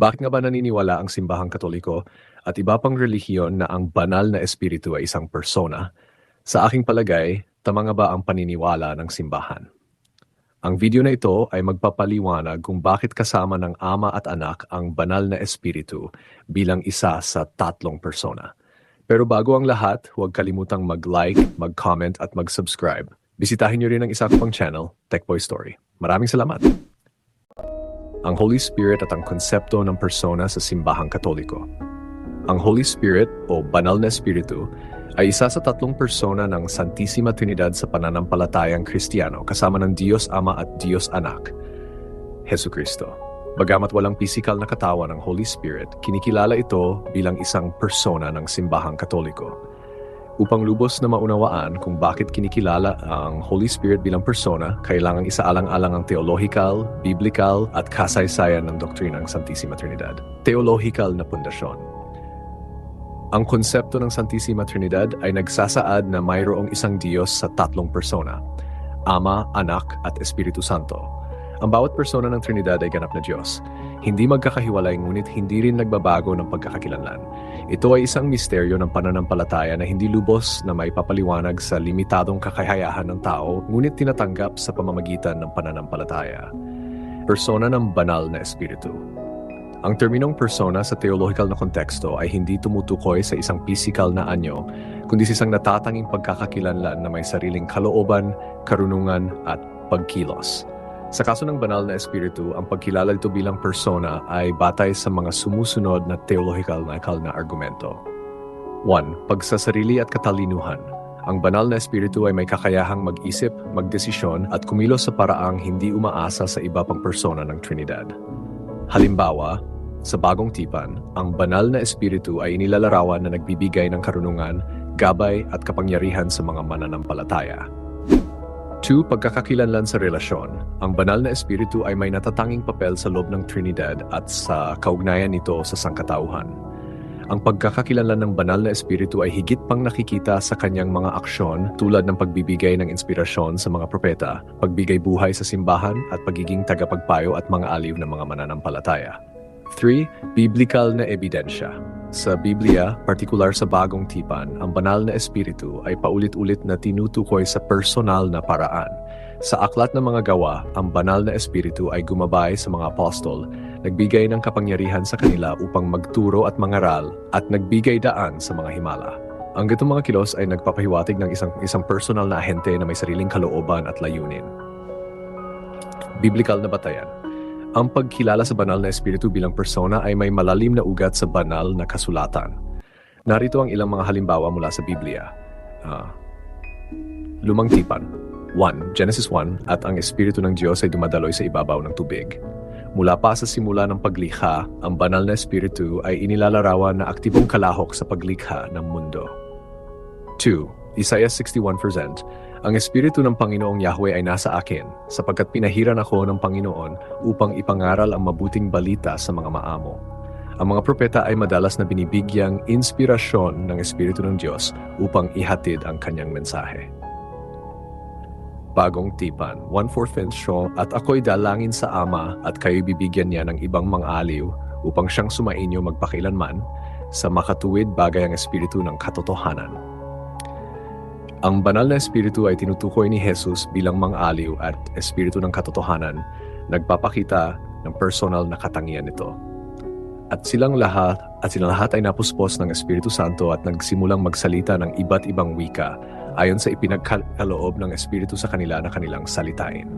Bakit nga ba naniniwala ang simbahang katoliko at iba pang relihiyon na ang banal na espiritu ay isang persona? Sa aking palagay, tama nga ba ang paniniwala ng simbahan? Ang video na ito ay magpapaliwanag kung bakit kasama ng ama at anak ang banal na espiritu bilang isa sa tatlong persona. Pero bago ang lahat, huwag kalimutang mag-like, mag-comment at mag-subscribe. Bisitahin niyo rin ang isa ko pang channel, Techboy Story. Maraming salamat! Ang Holy Spirit at ang konsepto ng persona sa simbahang katoliko. Ang Holy Spirit o Banal na Espiritu ay isa sa tatlong persona ng Santissima Trinidad sa pananampalatayang Kristiyano kasama ng Diyos Ama at Diyos Anak, Heso Kristo. Bagamat walang pisikal na katawan ng Holy Spirit, kinikilala ito bilang isang persona ng simbahang katoliko Upang lubos na maunawaan kung bakit kinikilala ang Holy Spirit bilang persona, kailangang isaalang-alang ang theological, biblical at kasaysayan ng doktrina ng Santissima Trinidad. Theological na pundasyon. Ang konsepto ng Santissima Trinidad ay nagsasaad na mayroong isang Diyos sa tatlong persona, Ama, Anak at Espiritu Santo. Ang bawat persona ng Trinidad ay ganap na Diyos. Hindi magkakahiwalay ngunit hindi rin nagbabago ng pagkakakilanlan. Ito ay isang misteryo ng pananampalataya na hindi lubos na may papaliwanag sa limitadong kakayahan ng tao ngunit tinatanggap sa pamamagitan ng pananampalataya. Persona ng banal na espiritu. Ang terminong persona sa theological na konteksto ay hindi tumutukoy sa isang physical na anyo, kundi sa isang natatanging pagkakakilanlan na may sariling kalooban, karunungan at pagkilos. Sa kaso ng banal na espiritu, ang pagkilala nito bilang persona ay batay sa mga sumusunod na theological na na argumento. 1. Pagsasarili at katalinuhan. Ang banal na espiritu ay may kakayahang mag-isip, magdesisyon at kumilos sa paraang hindi umaasa sa iba pang persona ng Trinidad. Halimbawa, sa bagong tipan, ang banal na espiritu ay inilalarawan na nagbibigay ng karunungan, gabay at kapangyarihan sa mga mananampalataya. 2. Pagkakakilanlan sa relasyon. Ang banal na espiritu ay may natatanging papel sa loob ng Trinidad at sa kaugnayan nito sa sangkatauhan. Ang pagkakakilanlan ng banal na espiritu ay higit pang nakikita sa kanyang mga aksyon tulad ng pagbibigay ng inspirasyon sa mga propeta, pagbigay buhay sa simbahan at pagiging tagapagpayo at mga aliw ng mga mananampalataya. 3. Biblical na ebidensya. Sa Biblia, partikular sa bagong tipan, ang banal na espiritu ay paulit-ulit na tinutukoy sa personal na paraan. Sa aklat ng mga gawa, ang banal na espiritu ay gumabay sa mga apostol, nagbigay ng kapangyarihan sa kanila upang magturo at mangaral, at nagbigay daan sa mga himala. Ang gitong mga kilos ay nagpapahiwatig ng isang, isang personal na ahente na may sariling kalooban at layunin. Biblical na batayan ang pagkilala sa banal na espiritu bilang persona ay may malalim na ugat sa banal na kasulatan. Narito ang ilang mga halimbawa mula sa Biblia. Uh, lumang tipan. 1. Genesis 1 At ang Espiritu ng Diyos ay dumadaloy sa ibabaw ng tubig. Mula pa sa simula ng paglikha, ang banal na Espiritu ay inilalarawan na aktibong kalahok sa paglikha ng mundo. 2. Isaiah 61% ang Espiritu ng Panginoong Yahweh ay nasa akin, sapagkat pinahiran ako ng Panginoon upang ipangaral ang mabuting balita sa mga maamo. Ang mga propeta ay madalas na binibigyang inspirasyon ng Espiritu ng Diyos upang ihatid ang kanyang mensahe. Bagong Tipan, 1-4 show at ako'y dalangin sa Ama at kayo bibigyan niya ng ibang mga aliw upang siyang sumainyo magpakilanman sa makatuwid bagay ang Espiritu ng katotohanan ang banal na espiritu ay tinutukoy ni Jesus bilang mang-aliw at espiritu ng katotohanan, nagpapakita ng personal na katangian nito. At silang lahat at silang lahat ay napuspos ng Espiritu Santo at nagsimulang magsalita ng iba't ibang wika ayon sa ipinagkaloob ng Espiritu sa kanila na kanilang salitain.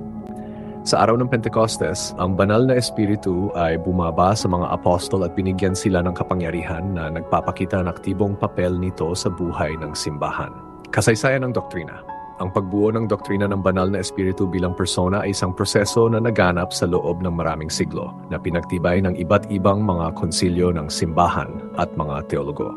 Sa araw ng Pentecostes, ang banal na Espiritu ay bumaba sa mga apostol at binigyan sila ng kapangyarihan na nagpapakita ng aktibong papel nito sa buhay ng simbahan. Kasaysayan ng doktrina. Ang pagbuo ng doktrina ng banal na espiritu bilang persona ay isang proseso na naganap sa loob ng maraming siglo na pinagtibay ng iba't ibang mga konsilyo ng simbahan at mga teologo.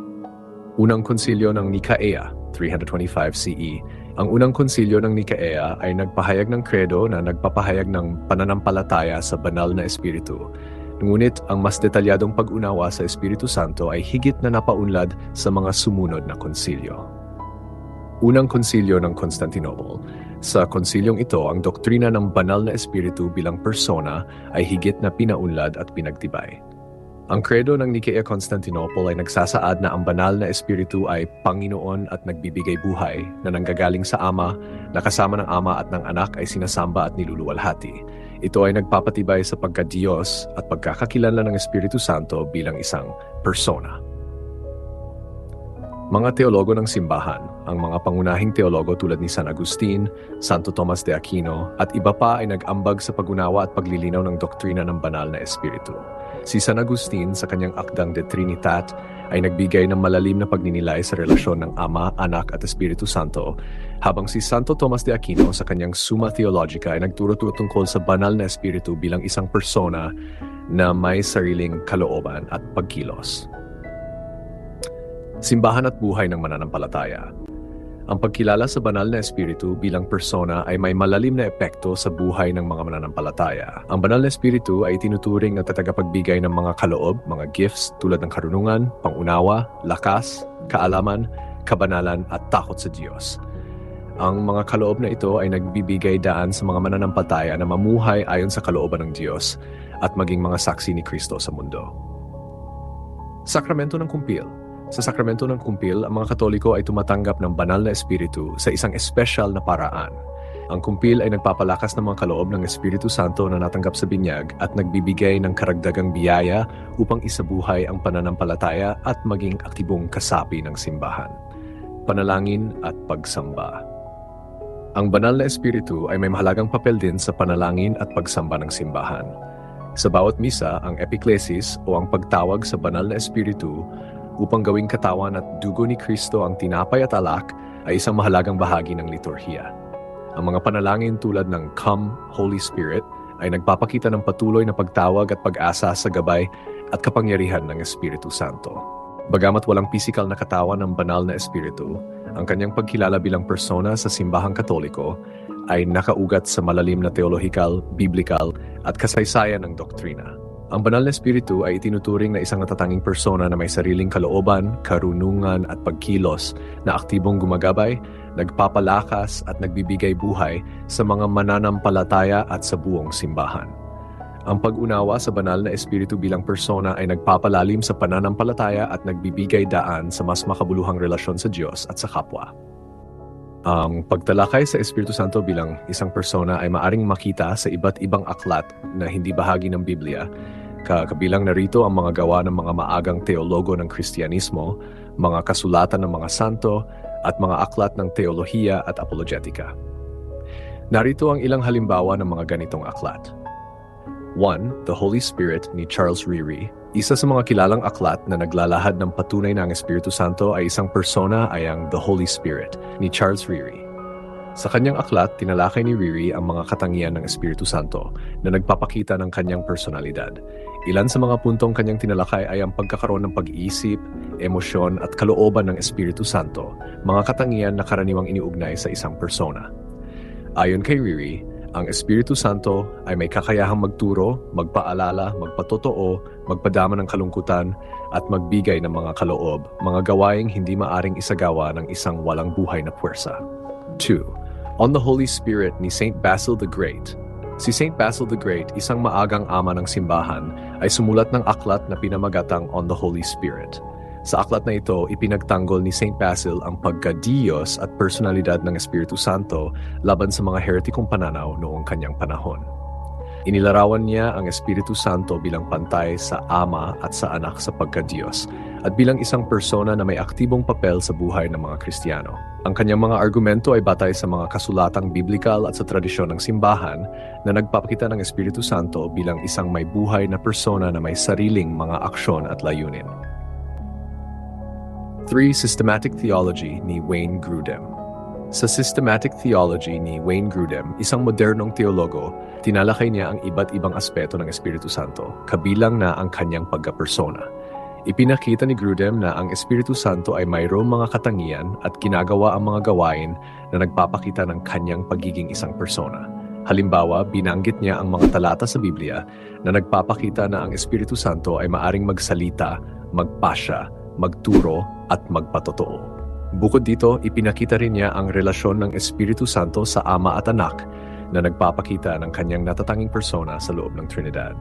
Unang konsilyo ng Nicaea, 325 CE, ang unang konsilyo ng Nicaea ay nagpahayag ng kredo na nagpapahayag ng pananampalataya sa banal na espiritu. Ngunit ang mas detalyadong pag-unawa sa Espiritu Santo ay higit na napaunlad sa mga sumunod na konsilyo. Unang konsilyo ng Constantinople. Sa konsilyong ito, ang doktrina ng banal na espiritu bilang persona ay higit na pinaunlad at pinagtibay. Ang kredo ng Nikea Constantinople ay nagsasaad na ang banal na espiritu ay Panginoon at nagbibigay buhay na nanggagaling sa Ama, na kasama ng Ama at ng Anak ay sinasamba at niluluwalhati. Ito ay nagpapatibay sa pagka-Diyos at pagkakakilala ng Espiritu Santo bilang isang persona. Mga teologo ng simbahan, ang mga pangunahing teologo tulad ni San Agustin, Santo Tomas de Aquino, at iba pa ay nag-ambag sa pagunawa at paglilinaw ng doktrina ng banal na espiritu. Si San Agustin sa kanyang akdang De Trinitat ay nagbigay ng malalim na pagninilay sa relasyon ng Ama, Anak at Espiritu Santo, habang si Santo Tomas de Aquino sa kanyang Summa Theologica ay nagturo tungkol sa banal na espiritu bilang isang persona na may sariling kalooban at pagkilos. Simbahan at buhay ng mananampalataya ang pagkilala sa banal na espiritu bilang persona ay may malalim na epekto sa buhay ng mga mananampalataya. Ang banal na espiritu ay tinuturing na tatagapagbigay ng mga kaloob, mga gifts tulad ng karunungan, pangunawa, lakas, kaalaman, kabanalan at takot sa Diyos. Ang mga kaloob na ito ay nagbibigay daan sa mga mananampalataya na mamuhay ayon sa kalooban ng Diyos at maging mga saksi ni Kristo sa mundo. Sakramento ng Kumpil sa sakramento ng kumpil, ang mga Katoliko ay tumatanggap ng banal na espiritu sa isang espesyal na paraan. Ang kumpil ay nagpapalakas ng mga kaloob ng Espiritu Santo na natanggap sa binyag at nagbibigay ng karagdagang biyaya upang isabuhay ang pananampalataya at maging aktibong kasapi ng simbahan. Panalangin at pagsamba. Ang banal na espiritu ay may mahalagang papel din sa panalangin at pagsamba ng simbahan. Sa bawat misa, ang epiklesis o ang pagtawag sa banal na espiritu upang gawing katawan at dugo ni Kristo ang tinapay at alak ay isang mahalagang bahagi ng liturhiya. Ang mga panalangin tulad ng Come, Holy Spirit ay nagpapakita ng patuloy na pagtawag at pag-asa sa gabay at kapangyarihan ng Espiritu Santo. Bagamat walang pisikal na katawan ng banal na Espiritu, ang kanyang pagkilala bilang persona sa simbahang katoliko ay nakaugat sa malalim na teolohikal, biblikal at kasaysayan ng doktrina. Ang banal na espiritu ay itinuturing na isang natatanging persona na may sariling kalooban, karunungan at pagkilos na aktibong gumagabay, nagpapalakas at nagbibigay buhay sa mga mananampalataya at sa buong simbahan. Ang pag-unawa sa banal na espiritu bilang persona ay nagpapalalim sa pananampalataya at nagbibigay daan sa mas makabuluhang relasyon sa Diyos at sa kapwa. Ang pagtalakay sa Espiritu Santo bilang isang persona ay maaring makita sa iba't ibang aklat na hindi bahagi ng Biblia, kabilang narito ang mga gawa ng mga maagang teologo ng Kristyanismo, mga kasulatan ng mga santo, at mga aklat ng teolohiya at apologetika. Narito ang ilang halimbawa ng mga ganitong aklat. 1. The Holy Spirit ni Charles Reary isa sa mga kilalang aklat na naglalahad ng patunay na ang Espiritu Santo ay isang persona ay ang The Holy Spirit ni Charles Reary. Sa kanyang aklat, tinalakay ni Reary ang mga katangian ng Espiritu Santo na nagpapakita ng kanyang personalidad. Ilan sa mga puntong kanyang tinalakay ay ang pagkakaroon ng pag-iisip, emosyon at kalooban ng Espiritu Santo, mga katangian na karaniwang iniugnay sa isang persona. Ayon kay Reary, ang Espiritu Santo ay may kakayahang magturo, magpaalala, magpatotoo, magpadama ng kalungkutan, at magbigay ng mga kaloob, mga gawaing hindi maaring isagawa ng isang walang buhay na puwersa. 2. On the Holy Spirit ni Saint Basil the Great Si Saint Basil the Great, isang maagang ama ng simbahan, ay sumulat ng aklat na pinamagatang On the Holy Spirit. Sa aklat na ito, ipinagtanggol ni St. Basil ang pagka-Diyos at personalidad ng Espiritu Santo laban sa mga heretikong pananaw noong kanyang panahon. Inilarawan niya ang Espiritu Santo bilang pantay sa Ama at sa Anak sa pagka-Diyos at bilang isang persona na may aktibong papel sa buhay ng mga Kristiyano. Ang kanyang mga argumento ay batay sa mga kasulatang biblikal at sa tradisyon ng simbahan na nagpapakita ng Espiritu Santo bilang isang may buhay na persona na may sariling mga aksyon at layunin. 3. Systematic Theology ni Wayne Grudem Sa Systematic Theology ni Wayne Grudem, isang modernong teologo, tinalakay niya ang iba't ibang aspeto ng Espiritu Santo, kabilang na ang kanyang pagkapersona. Ipinakita ni Grudem na ang Espiritu Santo ay mayroong mga katangian at ginagawa ang mga gawain na nagpapakita ng kanyang pagiging isang persona. Halimbawa, binanggit niya ang mga talata sa Biblia na nagpapakita na ang Espiritu Santo ay maaring magsalita, magpasya, magturo at magpatotoo. Bukod dito, ipinakita rin niya ang relasyon ng Espiritu Santo sa Ama at Anak na nagpapakita ng kanyang natatanging persona sa loob ng Trinidad.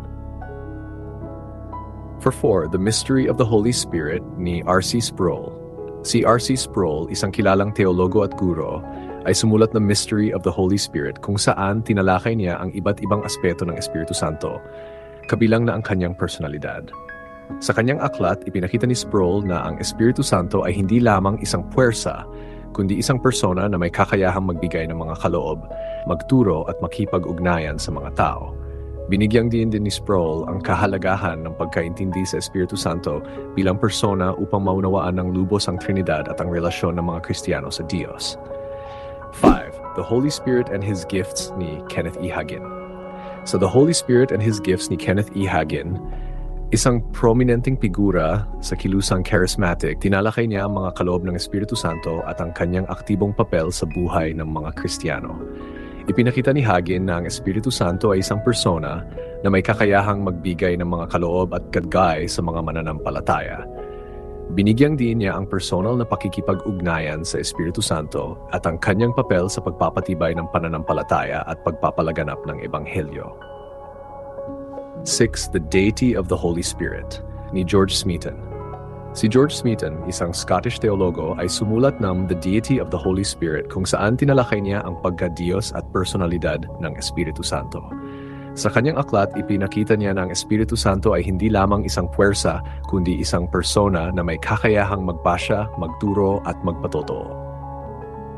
For four, The Mystery of the Holy Spirit ni R.C. Sproul. Si R.C. Sproul, isang kilalang teologo at guro, ay sumulat ng Mystery of the Holy Spirit kung saan tinalakay niya ang iba't ibang aspeto ng Espiritu Santo, kabilang na ang kanyang personalidad. Sa kanyang aklat, ipinakita ni Sproul na ang Espiritu Santo ay hindi lamang isang puwersa, kundi isang persona na may kakayahang magbigay ng mga kaloob, magturo at makipag-ugnayan sa mga tao. Binigyang din din ni Sproul ang kahalagahan ng pagkaintindi sa Espiritu Santo bilang persona upang maunawaan ng lubos ang Trinidad at ang relasyon ng mga Kristiyano sa Diyos. 5. The Holy Spirit and His Gifts ni Kenneth E. Hagin Sa The Holy Spirit and His Gifts ni Kenneth E. Hagin, isang prominenteng figura sa kilusang charismatic, tinalakay niya ang mga kaloob ng Espiritu Santo at ang kanyang aktibong papel sa buhay ng mga Kristiyano. Ipinakita ni Hagin na ang Espiritu Santo ay isang persona na may kakayahang magbigay ng mga kaloob at kadgay sa mga mananampalataya. Binigyang din niya ang personal na pakikipag-ugnayan sa Espiritu Santo at ang kanyang papel sa pagpapatibay ng pananampalataya at pagpapalaganap ng Ebanghelyo. 6. The Deity of the Holy Spirit ni George Smeaton Si George Smeaton, isang Scottish teologo, ay sumulat ng The Deity of the Holy Spirit kung saan tinalakay niya ang pagka-Diyos at personalidad ng Espiritu Santo. Sa kanyang aklat, ipinakita niya na ang Espiritu Santo ay hindi lamang isang puwersa, kundi isang persona na may kakayahang magpasya, magturo at magpatotoo.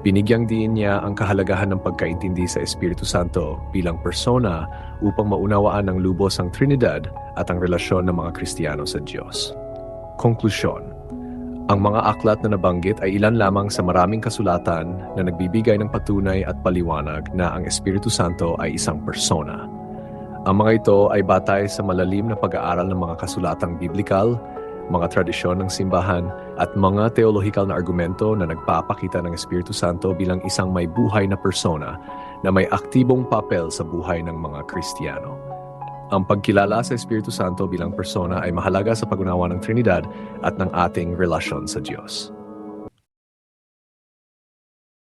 Binigyang din niya ang kahalagahan ng pagkaintindi sa Espiritu Santo bilang persona upang maunawaan ng lubos ang Trinidad at ang relasyon ng mga Kristiyano sa Diyos. Konklusyon Ang mga aklat na nabanggit ay ilan lamang sa maraming kasulatan na nagbibigay ng patunay at paliwanag na ang Espiritu Santo ay isang persona. Ang mga ito ay batay sa malalim na pag-aaral ng mga kasulatang biblikal, mga tradisyon ng simbahan, at mga teolohikal na argumento na nagpapakita ng Espiritu Santo bilang isang may buhay na persona na may aktibong papel sa buhay ng mga Kristiyano. Ang pagkilala sa Espiritu Santo bilang persona ay mahalaga sa pag-unawa ng Trinidad at ng ating relasyon sa Diyos.